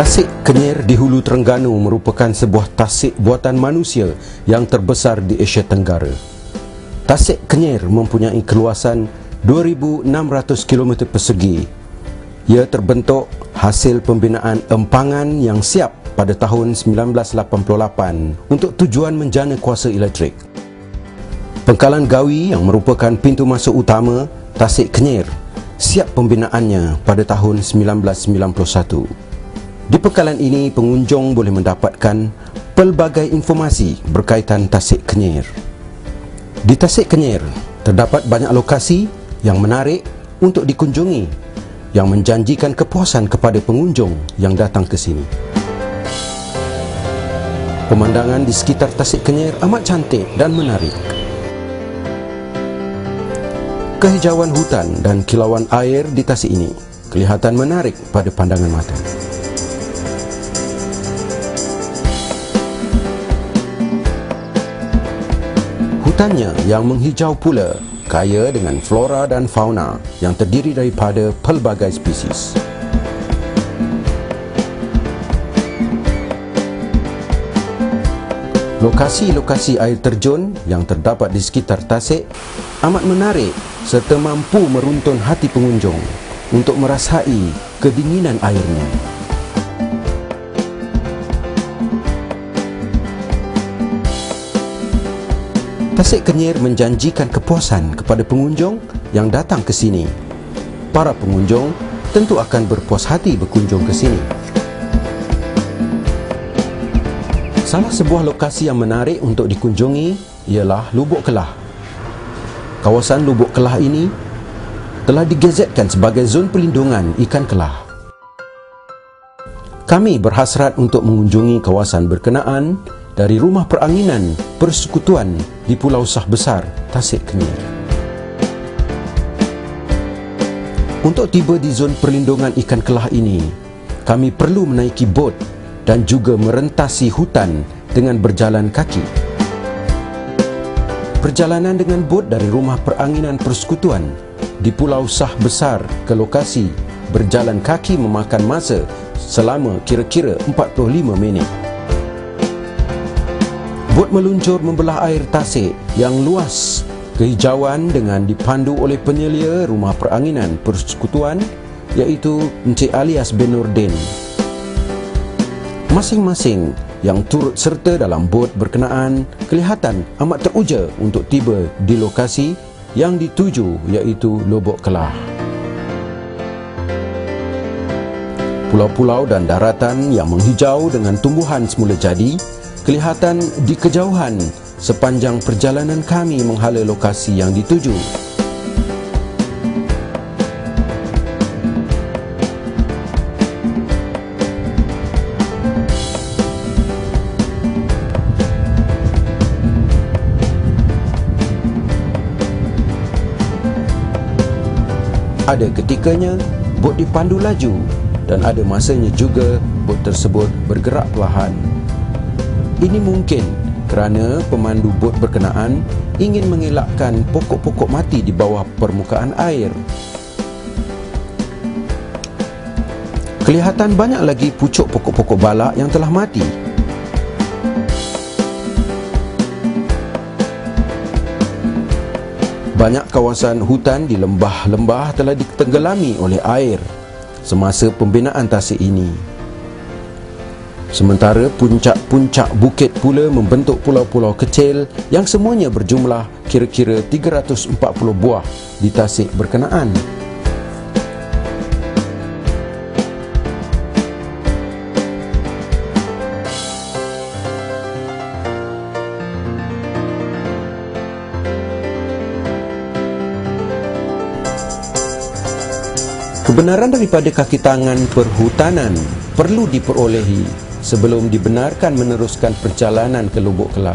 Tasik Kenyir di Hulu Terengganu merupakan sebuah tasik buatan manusia yang terbesar di Asia Tenggara. Tasik Kenyir mempunyai keluasan 2,600 km persegi. Ia terbentuk hasil pembinaan empangan yang siap pada tahun 1988 untuk tujuan menjana kuasa elektrik. Pengkalan Gawi yang merupakan pintu masuk utama Tasik Kenyir siap pembinaannya pada tahun 1991. Di pekalan ini, pengunjung boleh mendapatkan pelbagai informasi berkaitan Tasik Kenyir. Di Tasik Kenyir, terdapat banyak lokasi yang menarik untuk dikunjungi yang menjanjikan kepuasan kepada pengunjung yang datang ke sini. Pemandangan di sekitar Tasik Kenyir amat cantik dan menarik. Kehijauan hutan dan kilauan air di tasik ini kelihatan menarik pada pandangan mata. Hutannya yang menghijau pula kaya dengan flora dan fauna yang terdiri daripada pelbagai spesies. Lokasi-lokasi air terjun yang terdapat di sekitar Tasik amat menarik serta mampu meruntun hati pengunjung untuk merasai kedinginan airnya. Tasik Kenyir menjanjikan kepuasan kepada pengunjung yang datang ke sini. Para pengunjung tentu akan berpuas hati berkunjung ke sini. Salah sebuah lokasi yang menarik untuk dikunjungi ialah Lubuk Kelah. Kawasan Lubuk Kelah ini telah digazetkan sebagai zon perlindungan ikan kelah. Kami berhasrat untuk mengunjungi kawasan berkenaan dari rumah peranginan persekutuan di Pulau Sah Besar, Tasik Kenyir. Untuk tiba di zon perlindungan ikan kelah ini, kami perlu menaiki bot dan juga merentasi hutan dengan berjalan kaki. Perjalanan dengan bot dari rumah peranginan persekutuan di Pulau Sah Besar ke lokasi berjalan kaki memakan masa selama kira-kira 45 minit. Bot meluncur membelah air tasik yang luas kehijauan dengan dipandu oleh penyelia rumah peranginan persekutuan iaitu Encik Alias bin Nurdin. Masing-masing yang turut serta dalam bot berkenaan kelihatan amat teruja untuk tiba di lokasi yang dituju iaitu Lobok Kelah. Pulau-pulau dan daratan yang menghijau dengan tumbuhan semula jadi kelihatan di kejauhan sepanjang perjalanan kami menghala lokasi yang dituju. Ada ketikanya bot dipandu laju dan ada masanya juga bot tersebut bergerak perlahan. Ini mungkin kerana pemandu bot berkenaan ingin mengelakkan pokok-pokok mati di bawah permukaan air. Kelihatan banyak lagi pucuk pokok-pokok balak yang telah mati. Banyak kawasan hutan di lembah-lembah telah ditenggelami oleh air semasa pembinaan tasik ini. Sementara puncak-puncak bukit pula membentuk pulau-pulau kecil yang semuanya berjumlah kira-kira 340 buah di tasik berkenaan. Kebenaran daripada kaki tangan perhutanan perlu diperolehi sebelum dibenarkan meneruskan perjalanan ke Lubuk Kelah.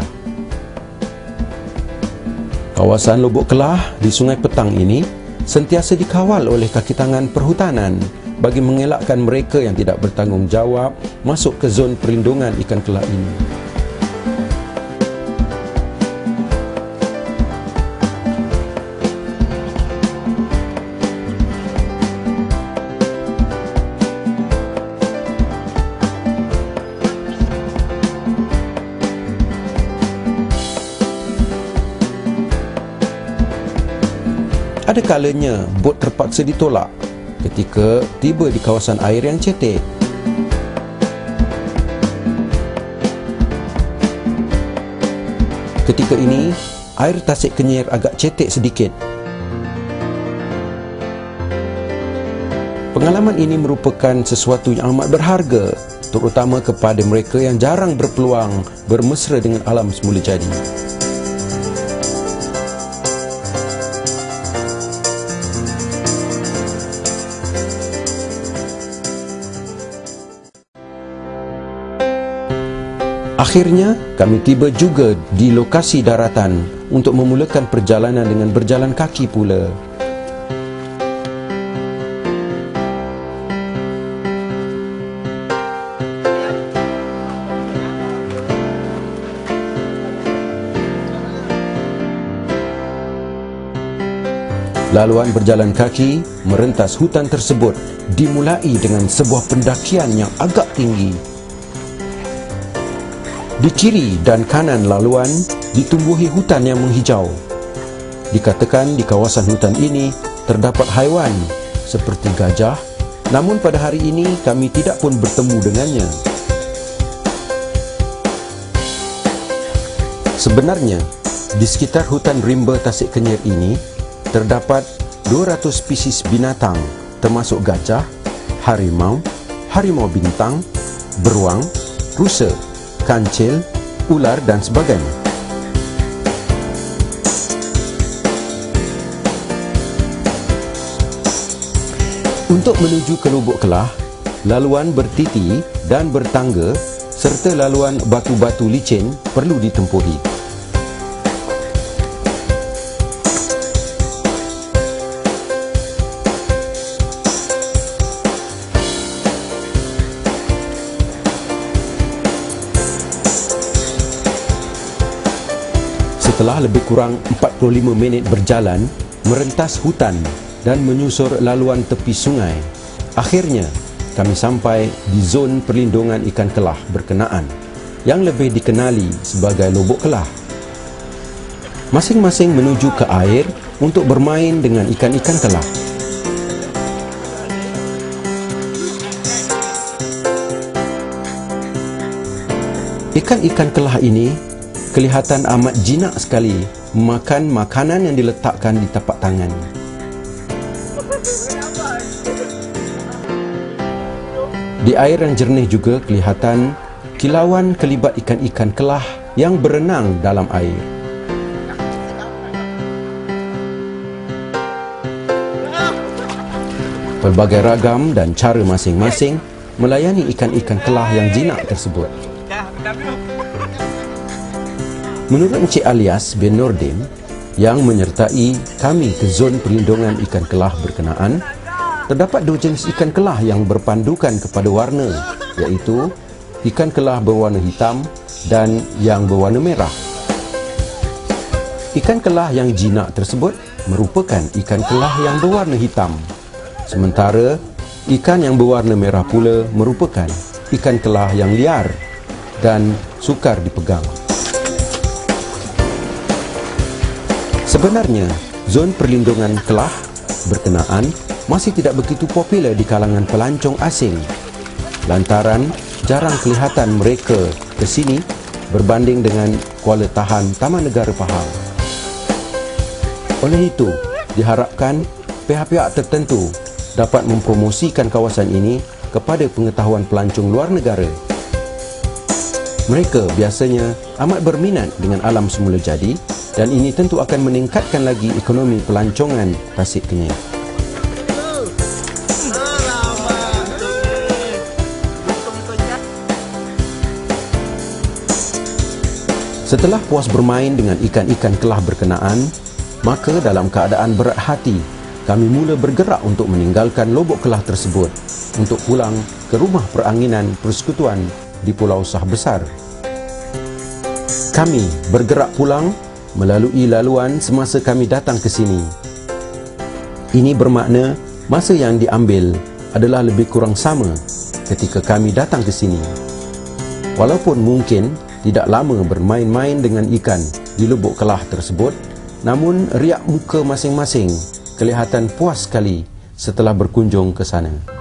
Kawasan Lubuk Kelah di Sungai Petang ini sentiasa dikawal oleh kaki tangan perhutanan bagi mengelakkan mereka yang tidak bertanggungjawab masuk ke zon perlindungan ikan kelah ini. Ada kalanya bot terpaksa ditolak ketika tiba di kawasan air yang cetek. Ketika ini, air tasik kenyir agak cetek sedikit. Pengalaman ini merupakan sesuatu yang amat berharga terutama kepada mereka yang jarang berpeluang bermesra dengan alam semula jadi. Akhirnya, kami tiba juga di lokasi daratan untuk memulakan perjalanan dengan berjalan kaki pula. Laluan berjalan kaki merentas hutan tersebut dimulai dengan sebuah pendakian yang agak tinggi. Di kiri dan kanan laluan ditumbuhi hutan yang menghijau. Dikatakan di kawasan hutan ini terdapat haiwan seperti gajah, namun pada hari ini kami tidak pun bertemu dengannya. Sebenarnya, di sekitar hutan rimba Tasik Kenyir ini terdapat 200 spesies binatang termasuk gajah, harimau, harimau bintang, beruang, rusa, kancil, ular dan sebagainya. Untuk menuju ke Lubuk Kelah, laluan bertiti dan bertangga serta laluan batu-batu licin perlu ditempuhi. Setelah lebih kurang 45 minit berjalan, merentas hutan dan menyusur laluan tepi sungai, akhirnya kami sampai di zon perlindungan ikan kelah berkenaan yang lebih dikenali sebagai Lubuk Kelah. Masing-masing menuju ke air untuk bermain dengan ikan-ikan kelah. Ikan-ikan kelah ini kelihatan amat jinak sekali makan makanan yang diletakkan di tapak tangan. Di air yang jernih juga kelihatan kilauan kelibat ikan-ikan kelah yang berenang dalam air. Pelbagai ragam dan cara masing-masing melayani ikan-ikan kelah yang jinak tersebut. Menurut Encik Alias bin Nordin yang menyertai kami ke zon perlindungan ikan kelah berkenaan, terdapat dua jenis ikan kelah yang berpandukan kepada warna iaitu ikan kelah berwarna hitam dan yang berwarna merah. Ikan kelah yang jinak tersebut merupakan ikan kelah yang berwarna hitam. Sementara ikan yang berwarna merah pula merupakan ikan kelah yang liar dan sukar dipegang. Sebenarnya, zon perlindungan kelah berkenaan masih tidak begitu popular di kalangan pelancong asing lantaran jarang kelihatan mereka ke sini berbanding dengan kuala tahan Taman Negara Pahang. Oleh itu, diharapkan pihak-pihak tertentu dapat mempromosikan kawasan ini kepada pengetahuan pelancong luar negara. Mereka biasanya amat berminat dengan alam semula jadi dan ini tentu akan meningkatkan lagi ekonomi pelancongan Tasik Kenyir. Setelah puas bermain dengan ikan-ikan kelah berkenaan, maka dalam keadaan berat hati, kami mula bergerak untuk meninggalkan lobok kelah tersebut untuk pulang ke rumah peranginan persekutuan di Pulau Sah Besar. Kami bergerak pulang melalui laluan semasa kami datang ke sini. Ini bermakna masa yang diambil adalah lebih kurang sama ketika kami datang ke sini. Walaupun mungkin tidak lama bermain-main dengan ikan di lubuk kelah tersebut, namun riak muka masing-masing kelihatan puas sekali setelah berkunjung ke sana.